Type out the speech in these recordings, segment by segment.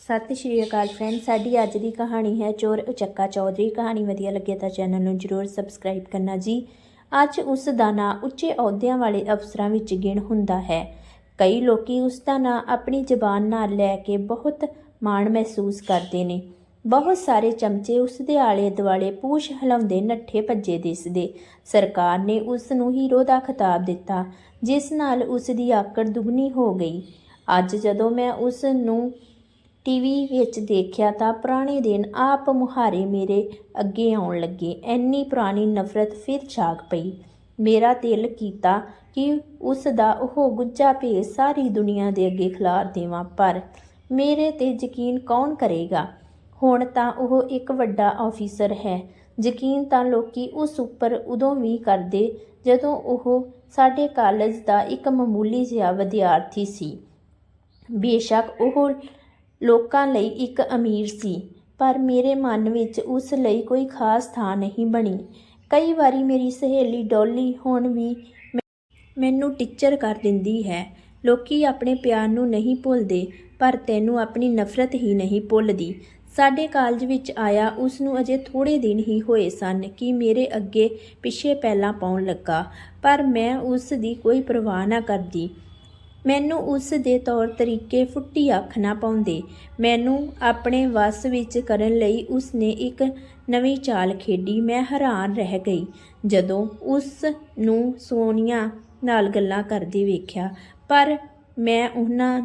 ਸਤਿ ਸ਼੍ਰੀ ਅਕਾਲ ਫਰੈਂਡ ਸਾਡੀ ਅੱਜ ਦੀ ਕਹਾਣੀ ਹੈ ਚੋਰ ਉਚੱਕਾ ਚੌਧਰੀ। ਕਹਾਣੀ ਵਧੀਆ ਲੱਗੇ ਤਾਂ ਚੈਨਲ ਨੂੰ ਜਰੂਰ ਸਬਸਕ੍ਰਾਈਬ ਕਰਨਾ ਜੀ। ਅੱਜ ਉਸ ਦਾ ਨਾਂ ਉੱਚੇ ਅਹੁਦਿਆਂ ਵਾਲੇ ਅਫਸਰਾਂ ਵਿੱਚ ਗਿਣ ਹੁੰਦਾ ਹੈ। ਕਈ ਲੋਕੀ ਉਸ ਦਾ ਨਾਂ ਆਪਣੀ ਜ਼ਬਾਨ ਨਾਲ ਲੈ ਕੇ ਬਹੁਤ ਮਾਣ ਮਹਿਸੂਸ ਕਰਦੇ ਨੇ। ਬਹੁਤ ਸਾਰੇ ਚਮਚੇ ਉਸ ਦੇ ਆਲੇ ਦੁਆਲੇ ਪੂਛ ਹਿਲਾਉਂਦੇ ਨੱਠੇ ਭੱਜੇ ਦਿਸਦੇ। ਸਰਕਾਰ ਨੇ ਉਸ ਨੂੰ ਹੀਰੋ ਦਾ ਖਿਤਾਬ ਦਿੱਤਾ, ਜਿਸ ਨਾਲ ਉਸ ਦੀ ਆਕੜ ਦੁਗਣੀ ਹੋ ਗਈ। ਅੱਜ ਜਦੋਂ ਮੈਂ ਉਸ ਨੂੰ ਟੀਵੀ ਵਿੱਚ ਦੇਖਿਆ ਤਾਂ ਪੁਰਾਣੇ ਦਿਨ ਆਪ ਮੁਹਾਰੇ ਮੇਰੇ ਅੱਗੇ ਆਉਣ ਲੱਗੇ। ਐਨੀ ਪੁਰਾਣੀ ਨਫ਼ਰਤ ਫਿਰ ਜਾਗ ਪਈ। ਮੇਰਾ ਦਿਲ ਕੀਤਾ ਕਿ ਉਸ ਦਾ ਉਹ ਗੁੱਜਾ ਭੇਸ ਸਾਰੀ ਦੁਨੀਆ ਦੇ ਅੱਗੇ ਖਿਲਾਰ ਦੇਵਾਂ, ਪਰ ਮੇਰੇ ਤੇ ਯਕੀਨ ਕੌਣ ਕਰੇਗਾ? ਹੁਣ ਤਾਂ ਉਹ ਇੱਕ ਵੱਡਾ ਆਫੀਸਰ ਹੈ। ਯਕੀਨ ਤਾਂ ਲੋਕੀ ਉਸ ਉੱਪਰ ਉਦੋਂ ਵੀ ਕਰਦੇ ਜਦੋਂ ਉਹ ਸਾਡੇ ਕਾਲਜ ਦਾ ਇੱਕ ਮਾਮੂਲੀ ਜਿਹਾ ਵਿਦਿਆਰਥੀ ਸੀ। ਬੇਸ਼ੱਕ ਉਹ ਲੋਕਾਂ ਲਈ ਇੱਕ ਅਮੀਰ ਸੀ, ਪਰ ਮੇਰੇ ਮਨ ਵਿੱਚ ਉਸ ਲਈ ਕੋਈ ਖਾਸ ਥਾਂ ਨਹੀਂ ਬਣੀ। ਕਈ ਵਾਰੀ ਮੇਰੀ ਸਹੇਲੀ ਡੋਲੀ ਹੁਣ ਵੀ ਮੈਂ- ਮੈਨੂੰ ਟੀਚਰ ਕਰ ਦਿੰਦੀ ਹੈ। ਲੋਕੀ ਆਪਣੇ ਪਿਆਰ ਨੂੰ ਨਹੀਂ ਭੁੱਲਦੇ, ਪਰ ਤੈਨੂੰ ਆਪਣੀ ਨਫ਼ਰਤ ਹੀ ਨਹੀਂ ਭੁੱਲਦੀ। ਸਾਡੇ ਕਾਲਜ ਵਿੱਚ ਆਇਆ, ਉਸ ਨੂੰ ਅਜੇ ਥੋੜੇ ਦਿਨ ਹੀ ਹੋਏ ਸਨ ਕਿ ਮੇਰੇ ਅੱਗੇ ਪਿੱਛੇ ਪਹਿਲਾਂ ਪਾਉਣ ਲੱਗਾ, ਪਰ ਮੈਂ ਉਸ ਦੀ ਕੋਈ ਪਰਵਾਹ ਨਾ ਕਰਦੀ। ਮੈਨੂੰ ਉਸ ਦੇ ਤੌਰ ਤਰੀਕੇ ਫੁੱਟੀ ਅੱਖ ਨਾ ਪਾਉਂਦੇ। ਮੈਨੂੰ ਆਪਣੇ ਵੱਸ ਵਿੱਚ ਕਰਨ ਲਈ ਉਸ ਨੇ ਇੱਕ ਨਵੀਂ ਚਾਲ ਖੇਡੀ। ਮੈਂ ਹੈਰਾਨ ਰਹਿ ਗਈ ਜਦੋਂ ਉਸ ਨੂੰ ਸੋਨੀਆ ਨਾਲ ਗੱਲਾਂ ਕਰਦੀ ਵੇਖਿਆ। ਪਰ ਮੈਂ ਉਹਨਾਂ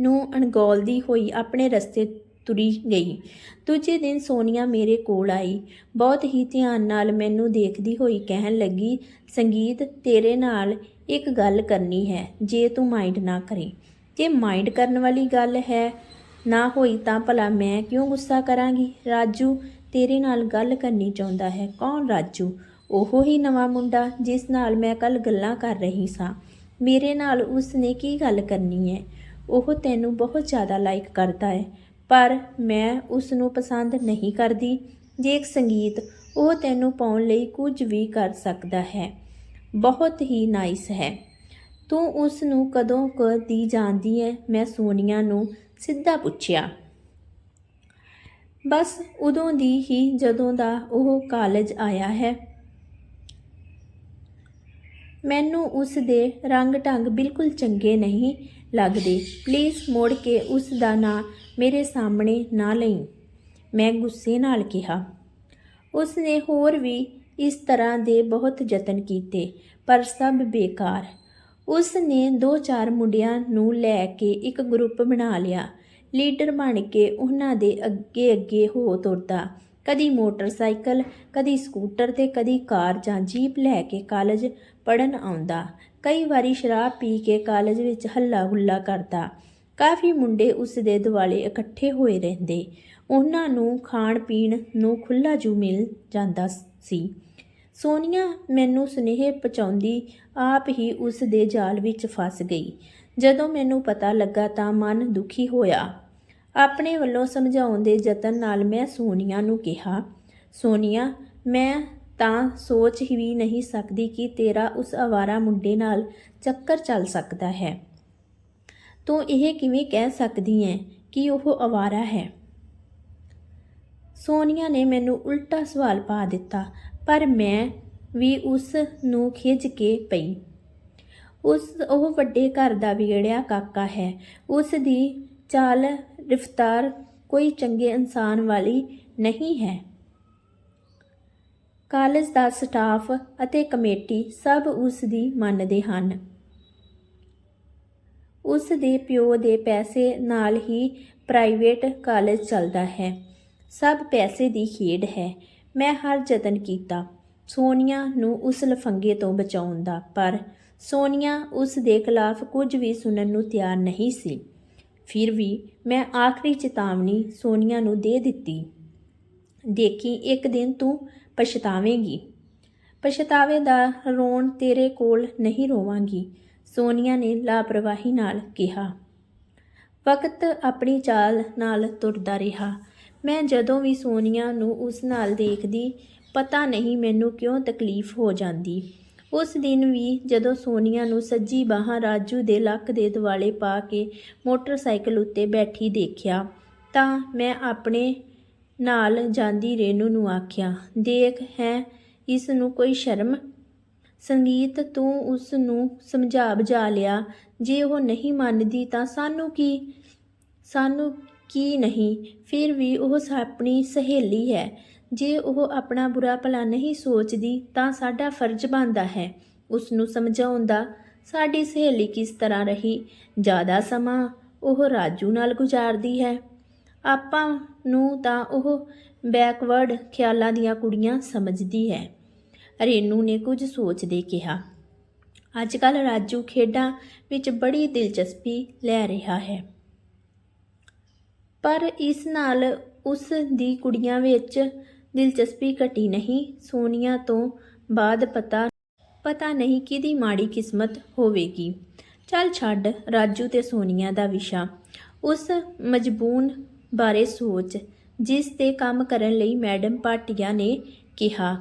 ਨੂੰ ਅਣਗੌਲਦੀ ਹੋਈ ਆਪਣੇ ਰਸਤੇ ਤੁਰੀ ਗਈ। ਦੂਜੇ ਦਿਨ ਸੋਨੀਆ ਮੇਰੇ ਕੋਲ ਆਈ। ਬਹੁਤ ਹੀ ਧਿਆਨ ਨਾਲ ਮੈਨੂੰ ਦੇਖਦੀ ਹੋਈ ਕਹਿਣ ਲੱਗੀ, ਸੰਗੀਤ ਤੇਰੇ ਨਾਲ ਇੱਕ ਗੱਲ ਕਰਨੀ ਹੈ, ਜੇ ਤੂੰ ਮਾਈਂਡ ਨਾ ਕਰੇ। ਜੇ ਮਾਈਂਡ ਕਰਨ ਵਾਲੀ ਗੱਲ ਹੈ ਨਾ ਹੋਈ ਤਾਂ ਭਲਾ ਮੈਂ ਕਿਉਂ ਗੁੱਸਾ ਕਰਾਂਗੀ? ਰਾਜੂ, ਤੇਰੇ ਨਾਲ ਗੱਲ ਕਰਨੀ ਚਾਹੁੰਦਾ ਹੈ। ਕੌਣ ਰਾਜੂ? ਉਹ ਹੀ ਨਵਾਂ ਮੁੰਡਾ ਜਿਸ ਨਾਲ ਮੈਂ ਕੱਲ ਗੱਲਾਂ ਕਰ ਰਹੀ ਸਾਂ। ਮੇਰੇ ਨਾਲ ਉਸ ਨੇ ਕੀ ਗੱਲ ਕਰਨੀ ਹੈ? ਉਹ ਤੈਨੂੰ ਬਹੁਤ ਜ਼ਿਆਦਾ ਲਾਈਕ ਕਰਦਾ ਹੈ, ਪਰ ਮੈਂ ਉਸ ਨੂੰ ਪਸੰਦ ਨਹੀਂ ਕਰਦੀ। ਜੇ ਇੱਕ ਸੰਗੀਤ ਉਹ ਤੈਨੂੰ ਪਾਉਣ ਲਈ ਕੁਝ ਵੀ ਕਰ ਸਕਦਾ ਹੈ। ਬਹੁਤ ਹੀ ਨਾਈਸ ਹੈ। ਤੂੰ ਉਸ ਨੂੰ ਕਦੋਂ ਕਦੀ ਜਾਣਦੀ ਹੈ ਮੈਂ ਸੋਨੀਆ ਨੂੰ ਸਿੱਧਾ ਪੁੱਛਿਆ। ਬਸ ਉਦੋਂ ਦੀ ਹੀ ਜਦੋਂ ਦਾ ਉਹ ਕਾਲਜ ਆਇਆ ਹੈ। ਮੈਨੂੰ ਉਸ ਦੇ ਰੰਗ ਢੰਗ ਬਿਲਕੁਲ ਚੰਗੇ ਨਹੀਂ ਲੱਗਦੇ। ਪਲੀਜ਼ ਮੋੜ ਕੇ ਉਸ ਦਾ ਨਾਂ ਮੇਰੇ ਸਾਹਮਣੇ ਨਾ ਲਈ। ਮੈਂ ਗੁੱਸੇ ਨਾਲ ਕਿਹਾ। ਉਸ ਨੇ ਹੋਰ ਵੀ ਇਸ ਤਰ੍ਹਾਂ ਦੇ ਬਹੁਤ ਯਤਨ ਕੀਤੇ, ਪਰ ਸਭ ਬੇਕਾਰ। ਉਸ ਨੇ ਦੋ ਚਾਰ ਮੁੰਡਿਆਂ ਨੂੰ ਲੈ ਕੇ ਇੱਕ ਗਰੁੱਪ ਬਣਾ ਲਿਆ। ਲੀਡਰ ਬਣ ਕੇ ਉਹਨਾਂ ਦੇ ਅੱਗੇ ਅੱਗੇ ਹੋ ਤੁਰਦਾ। ਕਦੀ ਮੋਟਰਸਾਈਕਲ, ਕਦੀ ਸਕੂਟਰ ਤੇ ਕਦੀ ਕਾਰ ਜਾਂ ਜੀਪ ਲੈ ਕੇ ਕਾਲਜ ਪੜਨ ਆਉਂਦਾ। ਕਈ ਵਾਰੀ ਸ਼ਰਾਬ ਪੀ ਕੇ ਕਾਲਜ ਵਿੱਚ ਹੱਲਾ ਹੁੱਲਾ ਕਰਦਾ। ਕਾਫੀ ਮੁੰਡੇ ਉਸ ਦੇ ਦੁਆਲੇ ਇਕੱਠੇ ਹੋਏ ਰਹਿੰਦੇ। ਉਹਨਾਂ ਨੂੰ ਖਾਣ ਪੀਣ ਨੂੰ ਖੁੱਲਾ ਜੂ ਮਿਲ ਜਾਂਦਾ ਸੀ। ਸੋਨੀਆ ਮੈਨੂੰ ਸੁਨੇਹੇ ਪਹੁੰਚਾਉਂਦੀ ਆਪ ਹੀ ਉਸ ਦੇ ਜਾਲ ਵਿੱਚ ਫਸ ਗਈ। ਜਦੋਂ ਮੈਨੂੰ ਪਤਾ ਲੱਗਾ ਤਾਂ ਮਨ ਦੁਖੀ ਹੋਇਆ। ਆਪਣੇ ਵੱਲੋਂ ਸਮਝਾਉਣ ਦੇ ਯਤਨ ਨਾਲ ਮੈਂ ਸੋਨੀਆ ਨੂੰ ਕਿਹਾ, ਸੋਨੀਆ, ਮੈਂ ਤਾਂ ਸੋਚ ਹੀ ਵੀ ਨਹੀਂ ਸਕਦੀ ਕਿ ਤੇਰਾ ਉਸ ਅਵਾਰਾ ਮੁੰਡੇ ਨਾਲ ਚੱਕਰ ਚੱਲ ਸਕਦਾ ਹੈ। ਤੂੰ ਇਹ ਕਿਵੇਂ ਕਹਿ ਸਕਦੀ ਹੈ ਕਿ ਉਹ ਅਵਾਰਾ ਹੈ? ਸੋਨੀਆ ਨੇ ਮੈਨੂੰ ਉਲਟਾ ਸਵਾਲ ਪਾ ਦਿੱਤਾ ਪਰ ਮੈਂ ਵੀ ਉਸ ਨੂੰ ਖਿੱਚ ਕੇ ਪਈ। ਉਸ, ਉਹ ਵੱਡੇ ਘਰ ਦਾ ਵਿਗੜਿਆ ਕਾਕਾ ਹੈ। ਉਸ ਦੀ ਚਾਲ ਰਫਤਾਰ ਕੋਈ ਚੰਗੇ ਇਨਸਾਨ ਵਾਲੀ ਨਹੀਂ ਹੈ। ਕਾਲਜ ਦਾ ਸਟਾਫ ਅਤੇ ਕਮੇਟੀ ਸਭ ਉਸ ਦੀ ਮੰਨਦੇ ਹਨ। ਉਸ ਦੇ ਪਿਓ ਦੇ ਪੈਸੇ ਨਾਲ ਹੀ ਪ੍ਰਾਈਵੇਟ ਕਾਲਜ ਚੱਲਦਾ ਹੈ। ਸਭ ਪੈਸੇ ਦੀ ਖੇਡ ਹੈ। ਮੈਂ ਹਰ ਯਤਨ ਕੀਤਾ, ਸੋਨੀਆ ਨੂੰ ਉਸ ਲਫੰਗੇ ਤੋਂ ਬਚਾਉਣ ਦਾ, ਪਰ ਸੋਨੀਆ ਉਸ ਦੇ ਖਿਲਾਫ ਕੁਝ ਵੀ ਸੁਣਨ ਨੂੰ ਤਿਆਰ ਨਹੀਂ ਸੀ। ਫਿਰ ਵੀ ਮੈਂ ਆਖਰੀ ਚੇਤਾਵਨੀ ਸੋਨੀਆ ਨੂੰ ਦੇ ਦਿੱਤੀ। ਦੇਖੀ, ਇੱਕ ਦਿਨ ਤੂੰ ਪਛਤਾਵੇਂਗੀ। ਪਛਤਾਵੇ ਦਾ ਰੋਣ ਤੇਰੇ ਕੋਲ ਨਹੀਂ ਰੋਵਾਂਗੀ, ਸੋਨੀਆ ਨੇ ਲਾਪਰਵਾਹੀ ਨਾਲ ਕਿਹਾ। ਵਕਤ ਆਪਣੀ ਚਾਲ ਨਾਲ ਤੁਰਦਾ ਰਿਹਾ। ਮੈਂ ਜਦੋਂ ਵੀ ਸੋਨੀਆ ਨੂੰ ਉਸ ਨਾਲ ਦੇਖਦੀ, ਪਤਾ ਨਹੀਂ ਮੈਨੂੰ ਕਿਉਂ ਤਕਲੀਫ ਹੋ ਜਾਂਦੀ। ਉਸ ਦਿਨ ਵੀ ਜਦੋਂ ਸੋਨੀਆ ਨੂੰ ਸੱਜੀ ਬਾਹਾਂ ਰਾਜੂ ਦੇ ਲੱਕ ਦੇ ਦੁਆਲੇ ਪਾ ਕੇ ਮੋਟਰਸਾਈਕਲ ਉੱਤੇ ਬੈਠੀ ਦੇਖਿਆ, ਤਾਂ ਮੈਂ ਆਪਣੇ ਨਾਲ ਜਾਂਦੀ ਰੇਨੂ ਨੂੰ ਆਖਿਆ, ਦੇਖ ਹੈ, ਇਸ ਨੂੰ ਕੋਈ ਸ਼ਰਮ? ਸੰਗੀਤ ਤੂੰ ਉਸ ਨੂੰ ਸਮਝਾ ਬੁਝਾ ਲਿਆ, ਜੇ ਉਹ ਨਹੀਂ ਮੰਨਦੀ ਤਾਂ ਸਾਨੂੰ ਕੀ? ਸਾਨੂੰ ਕੀ ਨਹੀਂ, ਫਿਰ ਵੀ ਉਹ ਸਾ- ਆਪਣੀ ਸਹੇਲੀ ਹੈ। ਜੇ ਉਹ ਆਪਣਾ ਬੁਰਾ ਭਲਾ ਨਹੀਂ ਸੋਚਦੀ, ਤਾਂ ਸਾਡਾ ਫਰਜ਼ ਬਣਦਾ ਹੈ ਉਸ ਨੂੰ ਸਮਝਾਉਣ ਦਾ। ਸਾਡੀ ਸਹੇਲੀ ਕਿਸ ਤਰ੍ਹਾਂ ਰਹੀ? ਜ਼ਿਆਦਾ ਸਮਾਂ ਉਹ ਰਾਜੂ ਨਾਲ ਗੁਜ਼ਾਰਦੀ ਹੈ। ਆਪਾਂ ਨੂੰ ਤਾਂ ਉਹ ਬੈਕਵਰਡ ਖਿਆਲਾਂ ਦੀਆਂ ਕੁੜੀਆਂ ਸਮਝਦੀ ਹੈ। ਰੇਨੂ ਨੇ ਕੁਝ ਸੋਚਦੇ ਕਿਹਾ। ਅੱਜ ਕੱਲ ਰਾਜੂ ਖੇਡਾਂ ਵਿੱਚ ਬੜੀ ਦਿਲਚਸਪੀ ਲੈ ਰਿਹਾ ਹੈ। ਪਰ ਇਸ ਨਾਲ ਉਸ ਦੀ ਕੁੜੀਆਂ ਵਿੱਚ ਦਿਲਚਸਪੀ ਘਟੀ ਨਹੀਂ। ਸੋਨੀਆ ਤੋਂ ਬਾਅਦ ਪਤਾ ਪਤਾ ਨਹੀਂ ਕਿਹਦੀ ਮਾੜੀ ਕਿਸਮਤ ਹੋਵੇਗੀ। ਚੱਲ ਛੱਡ ਰਾਜੂ ਤੇ ਸੋਨੀਆ ਦਾ ਵਿਸ਼ਾ। ਉਸ ਮਜਬੂਨ ਬਾਰੇ ਸੋਚ, ਜਿਸ ਤੇ ਕੰਮ ਕਰਨ ਲਈ ਮੈਡਮ ਭਾਟੀਆ ਨੇ ਕਿਹਾ।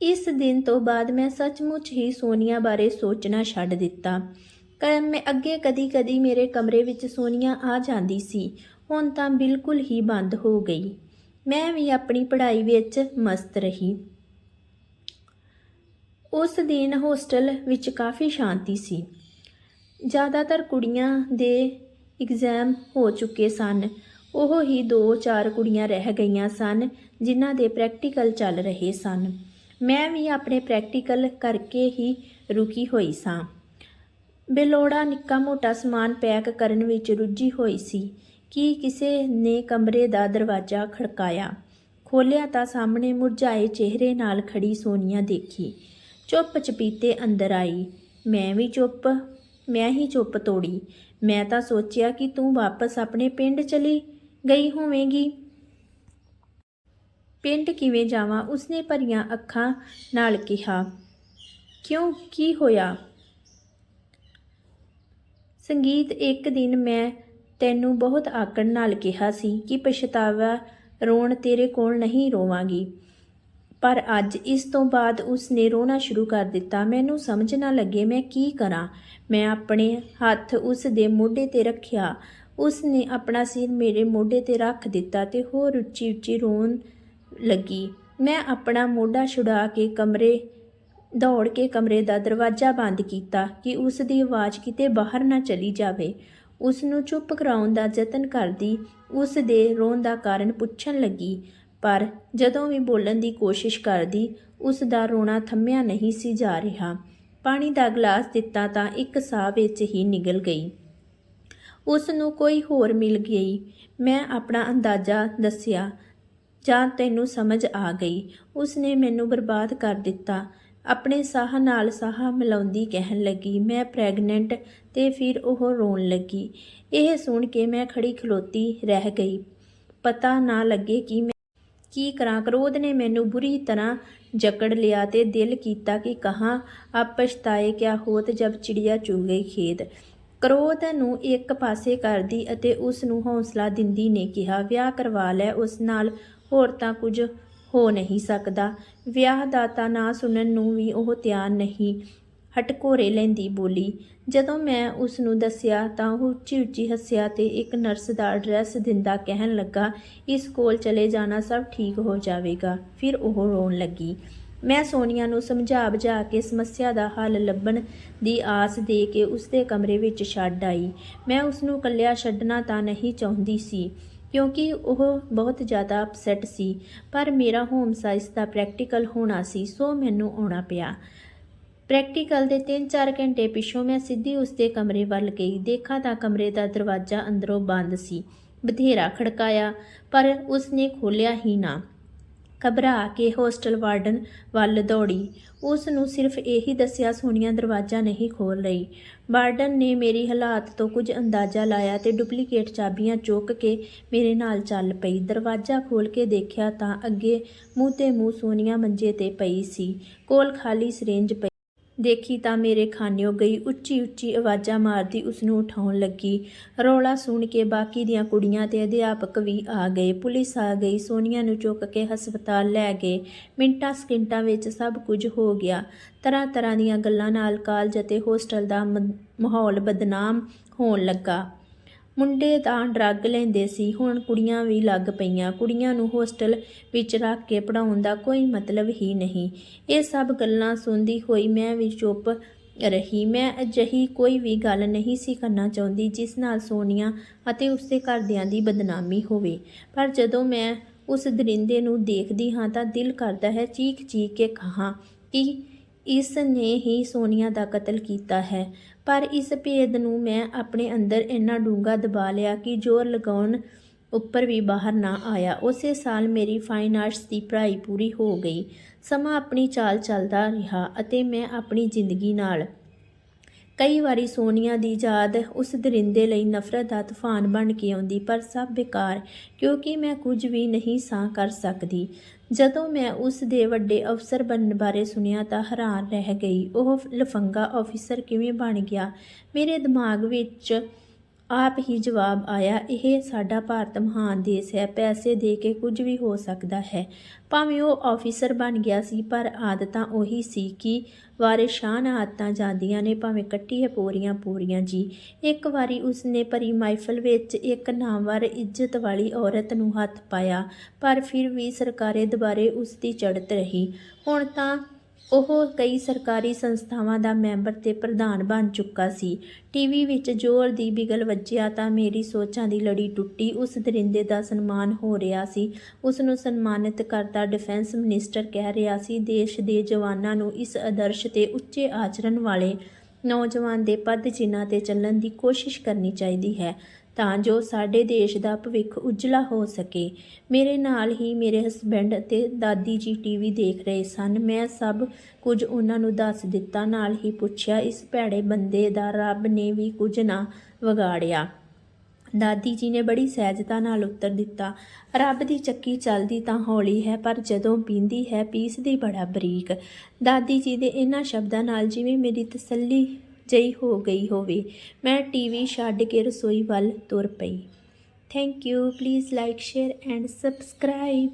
ਇਸ ਦਿਨ ਤੋਂ ਬਾਅਦ ਮੈਂ ਸੱਚਮੁੱਚ ਹੀ ਸੋਨੀਆ ਬਾਰੇ ਸੋਚਣਾ ਛੱਡ ਦਿੱਤਾ। ਮੈਂ ਅੱਗੇ ਕਦੀ-ਕਦੀ ਮੇਰੇ ਕਮਰੇ ਵਿੱਚ ਸੋਨੀਆ ਆ ਜਾਂਦੀ ਸੀ। ਹੁਣ ਤਾਂ ਬਿਲਕੁਲ ਹੀ ਬੰਦ ਹੋ ਗਈ। ਮੈਂ ਵੀ ਆਪਣੀ ਪੜ੍ਹਾਈ ਵਿੱਚ ਮਸਤ ਰਹੀ। ਉਸ ਦਿਨ ਹੋਸਟਲ ਵਿੱਚ ਕਾਫੀ ਸ਼ਾਂਤੀ ਸੀ। ਜ਼ਿਆਦਾਤਰ ਕੁੜੀਆਂ ਦੇ ਐਗਜ਼ਾਮ ਹੋ ਚੁੱਕੇ ਸਨ। ਉਹ ਹੀ ਦੋ ਚਾਰ ਕੁੜੀਆਂ ਰਹਿ ਗਈਆਂ ਸਨ, ਜਿਨ੍ਹਾਂ ਦੇ ਪ੍ਰੈਕਟੀਕਲ ਚੱਲ ਰਹੇ ਸਨ। ਮੈਂ ਵੀ ਆਪਣੇ ਪ੍ਰੈਕਟੀਕਲ ਕਰਕੇ ਹੀ ਰੁਕੀ ਹੋਈ ਸਾਂ। ਬੇਲੋੜਾ ਨਿੱਕਾ ਮੋਟਾ ਸਮਾਨ ਪੈਕ ਕਰਨ ਵਿੱਚ ਰੁੱਝੀ ਹੋਈ ਸੀ। ਕਿ ਕਿਸੇ ਨੇ ਕਮਰੇ ਦਾ ਦਰਵਾਜ਼ਾ ਖੜਕਾਇਆ? ਖੋਲ੍ਹਿਆ ਤਾਂ ਸਾਹਮਣੇ ਮੁਰਝਾਏ ਚਿਹਰੇ ਨਾਲ ਖੜੀ ਸੋਨੀਆ ਦੇਖੀ। ਚੁੱਪ ਚਪੀਤੇ ਅੰਦਰ ਆਈ। ਮੈਂ ਵੀ ਚੁੱਪ, ਮੈਂ ਹੀ ਚੁੱਪ ਤੋੜੀ। ਮੈਂ ਤਾਂ ਸੋਚਿਆ ਕਿ ਤੂੰ ਵਾਪਸ ਆਪਣੇ ਪਿੰਡ ਚਲੀ ਗਈ ਹੋਵੇਂਗੀ। ਪਿੰਡ ਕਿਵੇਂ ਜਾਵਾਂ? ਉਸਨੇ ਭਰੀਆਂ ਅੱਖਾਂ ਨਾਲ ਕਿਹਾ। ਕਿਉਂ? ਕੀ ਹੋਇਆ? ਸੰਗੀਤ ਇੱਕ ਦਿਨ ਮੈਂ ਤੈਨੂੰ ਬਹੁਤ ਆਕੜ ਨਾਲ ਕਿਹਾ ਸੀ ਕਿ ਪਛਤਾਵਾ ਰੋਣ ਤੇਰੇ ਕੋਲ ਨਹੀਂ ਰੋਵਾਂਗੀ। ਪਰ ਅੱਜ ਇਸ ਤੋਂ ਬਾਅਦ ਉਸ ਨੇ ਰੋਣਾ ਸ਼ੁਰੂ ਕਰ ਦਿੱਤਾ। ਮੈਨੂੰ ਸਮਝ ਨਾ ਲੱਗੇ ਮੈਂ ਕੀ ਕਰਾਂ। ਮੈਂ ਆਪਣੇ ਹੱਥ ਉਸ ਦੇ ਮੋਢੇ ਤੇ ਰੱਖਿਆ। ਉਸ ਨੇ ਆਪਣਾ ਸਿਰ ਮੇਰੇ ਮੋਢੇ ਤੇ ਰੱਖ ਦਿੱਤਾ ਤੇ ਹੋਰ ਉੱਚੀ ਉੱਚੀ ਰੋਣ ਲੱਗੀ। ਮੈਂ ਆਪਣਾ ਮੋਢਾ ਛੁਡਾ ਕੇ ਕਮਰੇ ਦੌੜ ਕੇ ਕਮਰੇ ਦਾ ਦਰਵਾਜ਼ਾ ਬੰਦ ਕੀਤਾ ਕਿ ਉਸ ਦੀ ਆਵਾਜ਼ ਕਿਤੇ ਬਾਹਰ ਨਾ ਚਲੀ ਜਾਵੇ। ਉਸ ਨੂੰ ਚੁੱਪ ਕਰਾਉਣ ਦਾ ਯਤਨ ਕਰਦੀ ਉਸ ਦੇ ਰੋਣ ਦਾ ਕਾਰਨ ਪੁੱਛਣ ਲੱਗੀ, ਪਰ ਜਦੋਂ ਵੀ ਬੋਲਣ ਦੀ ਕੋਸ਼ਿਸ਼ ਕਰਦੀ ਉਸ ਦਾ ਰੋਣਾ ਥੰਮਿਆ ਨਹੀਂ ਸੀ ਜਾ ਰਿਹਾ। ਪਾਣੀ ਦਾ ਗਲਾਸ ਦਿੱਤਾ ਤਾਂ ਇੱਕ ਸਾਹ ਵਿੱਚ ਹੀ ਨਿਗਲ ਗਈ। ਉਸ ਨੂੰ ਕੋਈ ਹੋਰ ਮਿਲ ਗਈ। ਮੈਂ ਆਪਣਾ ਅੰਦਾਜ਼ਾ ਦੱਸਿਆ, ਜਾਂ ਤੈਨੂੰ ਸਮਝ ਆ ਗਈ। ਉਸ ਨੇ ਮੈਨੂੰ ਬਰਬਾਦ ਕਰ ਦਿੱਤਾ। ਆਪਣੇ ਸਾਹ ਨਾਲ ਸਾਹ ਮਿਲਾਉਂਦੀ ਕਹਿਣ ਲੱਗੀ। ਮੈਂ ਪ੍ਰੈਗਨੈਂਟ ਤੇ ਫਿਰ ਉਹ ਰੋਣ ਲੱਗੀ। ਇਹ ਸੁਣ ਕੇ ਮੈਂ ਖੜੀ ਖਲੋਤੀ ਰਹਿ ਗਈ। ਪਤਾ ਨਾ ਲੱਗੇ ਕਿ ਮੈਂ ਕੀ ਕਰਾਂ। ਕ੍ਰੋਧ ਨੇ ਮੈਨੂੰ ਬੁਰੀ ਤਰ੍ਹਾਂ ਜਕੜ ਲਿਆ ਤੇ ਦਿਲ ਕੀਤਾ ਕਿ ਕਹਾਂ ਆਪ ਪਛਤਾਏ ਕਿਆ ਹੋਤ ਜਬ ਚਿੜੀਆ ਚੁਗ ਗਈ ਖੇਤ। ਕ੍ਰੋਧ ਨੂੰ ਇੱਕ ਪਾਸੇ ਕਰਦੀ ਅਤੇ ਉਸ ਨੂੰ ਹੌਸਲਾ ਦਿੰਦੀ ਨੇ ਕਿਹਾ, ਵਿਆਹ ਕਰਵਾ ਲੈ, ਉਸ ਨਾਲ ਹੋਰ ਤਾਂ ਕੁਝ ਹੋ ਨਹੀਂ ਸਕਦਾ। ਵਿਆਹ ਦਾ ਤਾਂ ਨਾ ਸੁਣਨ ਨੂੰ ਵੀ ਉਹ ਤਿਆਰ ਨਹੀਂ। ਹਟਕੋਰੇ ਲੈਂਦੀ ਬੋਲੀ। ਜਦੋਂ ਮੈਂ ਉਸ ਨੂੰ ਦੱਸਿਆ ਤਾਂ ਉਹ ਉੱਚੀ ਉੱਚੀ ਹੱਸਿਆ ਤੇ ਇੱਕ ਨਰਸ ਦਾ ਐਡਰੈਸ ਦਿੰਦਾ ਕਹਿਣ ਲੱਗਾ, ਇਸ ਕੋਲ ਚਲੇ ਜਾਣਾ ਸਭ ਠੀਕ ਹੋ ਜਾਵੇਗਾ। ਫਿਰ ਉਹ ਰੋਣ ਲੱਗੀ। ਮੈਂ ਸੋਨੀਆ ਨੂੰ ਸਮਝਾ ਬੁਝਾ ਕੇ ਸਮੱਸਿਆ ਦਾ ਹੱਲ ਲੱਭਣ ਦੀ ਆਸ ਦੇ ਕੇ ਉਸਦੇ ਕਮਰੇ ਵਿੱਚ ਛੱਡ ਆਈ। ਮੈਂ ਉਸ ਨੂੰ ਇਕੱਲਿਆ ਛੱਡਣਾ ਤਾਂ ਨਹੀਂ ਚਾਹੁੰਦੀ ਸੀ। ਕਿਉਂਕਿ ਉਹ ਬਹੁਤ ਜ਼ਿਆਦਾ ਅਪਸੈਟ ਸੀ, ਪਰ ਮੇਰਾ ਹੋਮ ਸਾਇੰਸ ਦਾ ਪ੍ਰੈਕਟੀਕਲ ਹੋਣਾ ਸੀ, ਸੋ ਮੈਨੂੰ ਆਉਣਾ ਪਿਆ। ਪ੍ਰੈਕਟੀਕਲ ਦੇ 3-4 ਘੰਟੇ ਪਿੱਛੋਂ ਮੈਂ ਸਿੱਧੀ ਉਸਦੇ ਕਮਰੇ ਵੱਲ ਗਈ। ਦੇਖਾਂ ਤਾਂ ਕਮਰੇ ਦਾ ਦਰਵਾਜ਼ਾ ਅੰਦਰੋਂ ਬੰਦ ਸੀ। ਬਥੇਰਾ ਖੜਕਾਇਆ, ਪਰ ਉਸਨੇ ਖੋਲ੍ਹਿਆ ਹੀ ਨਾ। ਘਬਰਾ ਕੇ ਹੋਸਟਲ ਵਾਰਡਨ ਵੱਲ ਦੌੜੀ। ਉਸ ਨੂੰ ਸਿਰਫ ਇਹੀ ਦੱਸਿਆ, ਸੋਨੀਆ ਦਰਵਾਜ਼ਾ ਨਹੀਂ ਖੋਲ ਰਹੀ। ਵਾਰਡਨ ਨੇ ਮੇਰੀ ਹਾਲਾਤ ਤੋਂ ਕੁਝ ਅੰਦਾਜ਼ਾ ਲਾਇਆ ਤੇ ਡੁਪਲੀਕੇਟ ਚਾਬੀਆਂ ਚੁੱਕ ਕੇ ਮੇਰੇ ਨਾਲ ਚੱਲ ਪਈ। ਦਰਵਾਜ਼ਾ ਖੋਲ ਕੇ ਦੇਖਿਆ ਤਾਂ ਅੱਗੇ ਮੂੰਹ ਤੇ ਮੂੰਹ ਸੋਨੀਆ ਮੰਜੇ ਤੇ ਪਈ ਸੀ। ਕੋਲ ਖਾਲੀ ਸਿਰਿੰਜ ਪਈ ਦੇਖੀ ਤਾਂ ਮੇਰੇ ਖਾਨਿਓ ਗਈ ਉੱਚੀ ਉੱਚੀ ਆਵਾਜ਼ਾਂ ਮਾਰਦੀ ਉਸ ਨੂੰ ਉਠਾਉਣ ਲੱਗੀ। ਰੌਲਾ ਸੁਣ ਕੇ ਬਾਕੀ ਦੀਆਂ ਕੁੜੀਆਂ ਤੇ ਅਧਿਆਪਕ ਵੀ ਆ ਗਏ। ਪੁਲਿਸ ਆ ਗਈ। ਸੋਨੀਆ ਨੂੰ ਚੁੱਕ ਕੇ ਹਸਪਤਾਲ ਲੈ ਗਏ। ਮਿੰਟਾਂ ਸਕਿੰਟਾਂ ਵਿੱਚ ਸਭ ਕੁਝ ਹੋ ਗਿਆ। ਤਰ੍ਹਾਂ ਤਰ੍ਹਾਂ ਦੀਆਂ ਗੱਲਾਂ ਨਾਲ ਕਾਲਜ ਅਤੇ ਹੋਸਟਲ ਦਾ ਮ- ਮਾਹੌਲ ਬਦਨਾਮ ਹੋਣ ਲੱਗਾ। ਮੁੰਡੇ ਤਾਂ ਡਰੱਗ ਲੈਂਦੇ ਸੀ। ਹੁਣ ਕੁੜੀਆਂ ਵੀ ਲੱਗ ਪਈਆਂ। ਕੁੜੀਆਂ ਨੂੰ ਹੋਸਟਲ ਵਿੱਚ ਰੱਖ ਕੇ ਪੜਾਉਣ ਦਾ ਕੋਈ ਮਤਲਬ ਹੀ ਨਹੀਂ। ਇਹ ਸਭ ਗੱਲਾਂ ਸੁਣਦੀ ਹੋਈ ਮੈਂ ਵੀ ਚੁੱਪ ਰਹੀ। ਮੈਂ ਅਜਿਹੀ ਕੋਈ ਵੀ ਗੱਲ ਨਹੀਂ ਸੀ ਕਰਨਾ ਚਾਹੁੰਦੀ ਜਿਸ ਨਾਲ ਸੋਨੀਆ ਅਤੇ ਉਸਦੇ ਘਰਦਿਆਂ ਦੀ ਬਦਨਾਮੀ ਹੋਵੇ। ਪਰ ਜਦੋਂ ਮੈਂ ਉਸ ਦਰਿੰਦੇ ਨੂੰ ਦੇਖਦੀ ਹਾਂ ਤਾਂ ਦਿਲ ਕਰਦਾ ਹੈ ਚੀਖ ਚੀਖ ਕੇ ਕਹਾਂ ਕਿ ਇਸ ਨੇ ਹੀ ਸੋਨੀਆ ਦਾ ਕਤਲ ਕੀਤਾ ਹੈ। ਪਰ ਇਸ ਭੇਦ ਨੂੰ ਮੈਂ ਆਪਣੇ ਅੰਦਰ ਇੰਨਾ ਡੂੰਘਾ ਦਬਾ ਲਿਆ ਕਿ ਜ਼ੋਰ ਲਗਾਉਣ ਉੱਪਰ ਵੀ ਬਾਹਰ ਨਾ ਆਇਆ। ਉਸੇ ਸਾਲ ਮੇਰੀ ਫਾਈਨ ਆਰਟਸ ਦੀ ਪੜ੍ਹਾਈ ਪੂਰੀ ਹੋ ਗਈ। ਸਮਾਂ ਆਪਣੀ ਚਾਲ ਚੱਲਦਾ ਰਿਹਾ ਅਤੇ ਮੈਂ ਆਪਣੀ ਜ਼ਿੰਦਗੀ ਨਾਲ ਕਈ ਵਾਰੀ ਸੋਨੀਆ ਦੀ ਯਾਦ ਉਸ ਦਰਿੰਦੇ ਲਈ ਨਫ਼ਰਤ ਦਾ ਤੂਫਾਨ ਬਣ ਕੇ ਆਉਂਦੀ, ਪਰ ਸਭ ਬੇਕਾਰ ਕਿਉਂਕਿ ਮੈਂ ਕੁਝ ਵੀ ਨਹੀਂ ਸਾਂ ਕਰ ਸਕਦੀ। ਜਦੋਂ ਮੈਂ ਉਸ ਦੇ ਵੱਡੇ ਅਫਸਰ ਬਣਨ ਬਾਰੇ ਸੁਣਿਆ ਤਾਂ ਹੈਰਾਨ ਰਹਿ ਗਈ। ਉਹ ਲਫੰਗਾ ਅਫੀਸਰ ਕਿਵੇਂ ਬਣ ਗਿਆ? ਮੇਰੇ ਦਿਮਾਗ ਵਿੱਚ ਆਪ ਹੀ ਜਵਾਬ ਆਇਆ, ਇਹ ਸਾਡਾ ਭਾਰਤ ਮਹਾਨ ਦੇਸ਼ ਹੈ, ਪੈਸੇ ਦੇ ਕੇ ਕੁਝ ਵੀ ਹੋ ਸਕਦਾ ਹੈ। ਭਾਵੇਂ ਉਹ ਆਫੀਸਰ ਬਣ ਗਿਆ ਸੀ, ਪਰ ਆਦਤਾਂ ਉਹੀ ਸੀ ਕਿ ਵਾਰਿਸ਼ਾਨ ਆਦਤਾਂ ਜਾਂਦੀਆਂ ਨੇ, ਭਾਵੇਂ ਕੱਟੀ ਹੈ ਪੋਰੀਆਂ ਪੂਰੀਆਂ ਜੀ। ਇੱਕ ਵਾਰੀ ਉਸਨੇ ਭਰੀ ਮਾਈਫਲ ਵਿੱਚ ਇੱਕ ਨਾਮਵਰ ਇੱਜ਼ਤ ਵਾਲੀ ਔਰਤ ਨੂੰ ਹੱਥ ਪਾਇਆ, ਪਰ ਫਿਰ ਵੀ ਸਰਕਾਰੇ ਦੁਬਾਰੇ ਉਸ ਦੀ ਚੜ੍ਹਤ ਰਹੀ। ਹੁਣ ਤਾਂ ਉਹ ਕਈ ਸਰਕਾਰੀ ਸੰਸਥਾਵਾਂ ਦਾ ਮੈਂਬਰ ਤੇ ਪ੍ਰਧਾਨ ਬਣ ਚੁੱਕਾ ਸੀ। ਟੀਵੀ ਵਿੱਚ ਜ਼ੋਰ ਦੀ ਬਿਗਲ ਵੱਜਿਆ ਤਾਂ ਮੇਰੀ ਸੋਚਾਂ ਦੀ ਲੜੀ ਟੁੱਟੀ। ਉਸ ਦਰਿੰਦੇ ਦਾ ਸਨਮਾਨ ਹੋ ਰਿਹਾ ਸੀ। ਉਸ ਨੂੰ ਸਨਮਾਨਿਤ ਕਰਦਾ ਡਿਫੈਂਸ ਮਿਨਿਸਟਰ ਕਹਿ ਰਿਹਾ ਸੀ, ਦੇਸ਼ ਦੇ ਜਵਾਨਾਂ ਨੂੰ ਇਸ ਆਦਰਸ਼ ਤੇ ਉੱਚੇ ਆਚਰਣ ਵਾਲੇ ਨੌਜਵਾਨ ਦੇ ਪਦ ਚਿੰਨ੍ਹਾਂ ਤੇ ਚੱਲਣ ਦੀ ਕੋਸ਼ਿਸ਼ ਕਰਨੀ ਚਾਹੀਦੀ ਹੈ। ਤਾਂ ਜੋ ਸਾਡੇ ਦੇਸ਼ ਦਾ ਭਵਿੱਖ ਉਜਲਾ ਹੋ ਸਕੇ। ਮੇਰੇ ਨਾਲ ਹੀ ਮੇਰੇ ਹਸਬੈਂਡ ਅਤੇ ਦਾਦੀ ਜੀ ਟੀਵੀ ਦੇਖ ਰਹੇ ਸਨ। ਮੈਂ ਸਭ ਕੁਝ ਉਹਨਾਂ ਨੂੰ ਦੱਸ ਦਿੱਤਾ। ਨਾਲ ਹੀ ਪੁੱਛਿਆ, ਇਸ ਭੈੜੇ ਬੰਦੇ ਦਾ ਰੱਬ ਨੇ ਵੀ ਕੁਝ ਨਾ ਵਿਗਾੜਿਆ। ਦਾਦੀ ਜੀ ਨੇ ਬੜੀ ਸਹਿਜਤਾ ਨਾਲ ਉੱਤਰ ਦਿੱਤਾ, ਰੱਬ ਦੀ ਚੱਕੀ ਚੱਲਦੀ ਤਾਂ ਹੌਲੀ ਹੈ, ਪਰ ਜਦੋਂ ਪੀਂਦੀ ਹੈ ਪੀਸਦੀ ਬੜਾ ਬਰੀਕ। ਦਾਦੀ ਜੀ ਦੇ ਇਹਨਾਂ ਸ਼ਬਦਾਂ ਨਾਲ ਜਿਵੇਂ ਮੇਰੀ ਤਸੱਲੀ ਜਈ ਹੋ ਗਈ ਹੋਵੇ। ਮੈਂ ਟੀਵੀ ਛੱਡ ਕੇ ਰਸੋਈ ਵੱਲ ਤੁਰ ਪਈ। Thank you please like share and subscribe